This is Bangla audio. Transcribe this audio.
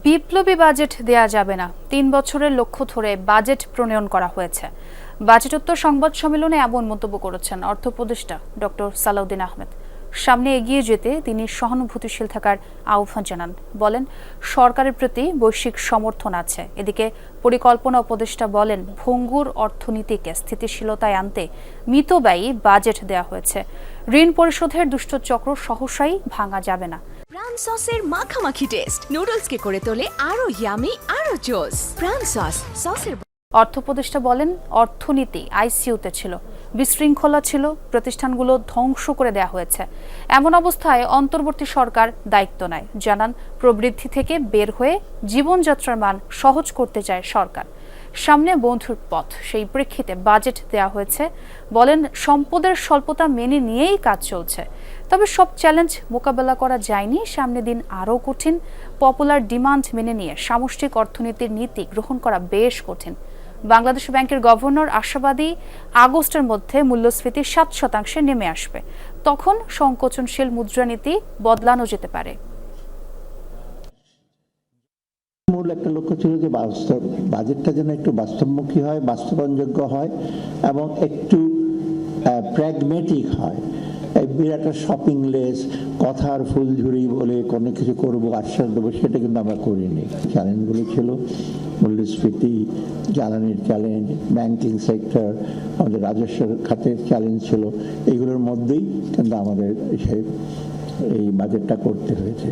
বিপ্লবী বাজেট দেয়া যাবে না। তিন বছরের লক্ষ্য ধরে বাজেট প্রণয়ন করা হয়েছে। বাজেটোত্তর সংবাদ সম্মেলনে এমন মন্তব্য করেছেন অর্থ উপদেষ্টা ডক্টর সালাউদ্দিন আহমেদ। সামনে এগিয়ে যেতে তিনি সহানুভূতিশীল থাকার আহ্বান জানান। বলেন, সরকারের প্রতি বৈশ্বিক সমর্থন আছে। এদিকে পরিকল্পনা উপদেষ্টা বলেন, ভঙ্গুর অর্থনীতিকে স্থিতিশীলতায় আনতে মিতব্যয়ী বাজেট দেওয়া হয়েছে। ঋণ পরিশোধের দুষ্ট চক্র সহসাই ভাঙা যাবে না। প্রাণ সসের মাখামাখি টেস্ট নুডলসকে করে তোলে আরও ইয়ামি আরও জোস প্রাণ সস সসের অর্থ উপদেষ্টা বলেন, অর্থনীতি আইসিইউতে ছিল। বিশৃঙ্খলা ছিল, প্রতিষ্ঠানগুলো ধ্বংস করে দেয়া হয়েছে। এমন অবস্থায় অন্তর্বর্তী সরকার দায়িত্ব নেয়। জানান, প্রবৃদ্ধি থেকে বের হয়ে জীবনযাত্রার মান সহজ করতে চায় সরকার। সামনে বন্ধুর পথ। সেই প্রেক্ষিতে বাজেট দেওয়া হয়েছে। বলেন, সম্পদের স্বল্পতা মেনে নিয়েই কাজ চলছে। তবে সব চ্যালেঞ্জ মোকাবেলা করা যায়নি। সামনে দিন আরও কঠিন। পপুলার ডিমান্ড মেনে নিয়ে সামষ্টিক অর্থনীতির নীতি গ্রহণ করা বেশ কঠিন। বাংলাদেশ ব্যাংকের গভর্নর আশাবাদী, আগস্টের মধ্যে মূল্যস্ফীতি সাত শতাংশে নেমে আসবে। তখন সংকোচনশীল মুদ্রানীতি বদলানো যেতে পারে। মূল একটা লক্ষ্য ছিল যে বাস্তব বাজেটটা যেন একটু বাস্তবমুখী হয়, বাস্তবায়নযোগ্য হয় এবং একটু প্র্যাগমেটিক হয়। বিরাট শপিং লেস কথার ফুলঝুরি বলে কোনো কিছু করব, আশ্বাস দেবো, সেটা কিন্তু আমরা করিনি। চ্যালেঞ্জগুলো ছিল মূল্যস্ফীতি, জ্বালানির চ্যালেঞ্জ ব্যাংকিং সেক্টর আমাদের রাজস্ব খাতের চ্যালেঞ্জ ছিল। এগুলোর মধ্যেই কিন্তু আমাদের সেই এই বাজেটটা করতে হয়েছে।